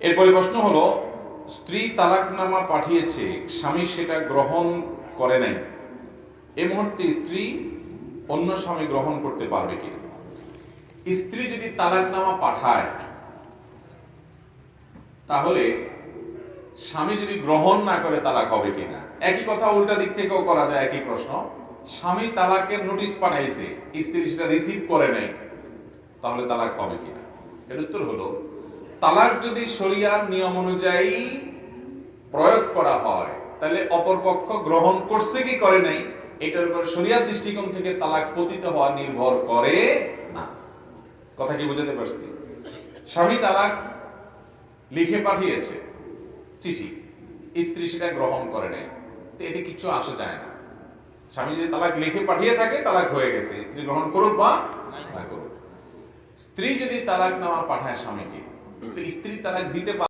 এরপরে প্রশ্ন হলো, স্ত্রী তালাকনামা পাঠিয়েছে, স্বামী সেটা গ্রহণ করে নাই। এ মুহূর্তে স্ত্রী অন্য স্বামী গ্রহণ করতে পারবে কিনা? স্ত্রী যদি তালাকনামা পাঠায়, তাহলে স্বামী যদি গ্রহণ না করে, তালাক হবে কিনা? একই কথা উল্টা দিক থেকেও করা যায়, একই প্রশ্ন। স্বামী তালাকের নোটিশ পাঠাইছে, স্ত্রী সেটা রিসিভ করে নাই, তাহলে তালাক হবে কিনা? এর উত্তর হলো তালাক যদি শরিয়ার নিয়ম অনুযায়ী প্রয়োগ করা হয়, তাহলে অপরপক্ষ গ্রহণ করছে কি করে নাই? এটার উপর শরিয়ার দৃষ্টিকোণ থেকে তালাক পতিত হওয়া নির্ভর করে না। কথা কি বুঝাতে পারছি? স্বামী তালাক লিখে পাঠিয়েছে, চিঠি, স্ত্রী সেটা গ্রহণ করে নেয় তো এতে কিছু আসে যায় না। স্বামী যদি তালাক লিখে পাঠিয়ে থাকে, তালাক হয়ে গেছে। স্ত্রী গ্রহণ করুক বা করুক। স্ত্রী যদি তালাক নামা পাঠায় স্বামীকে স্ত্রী তারা দিতে পারে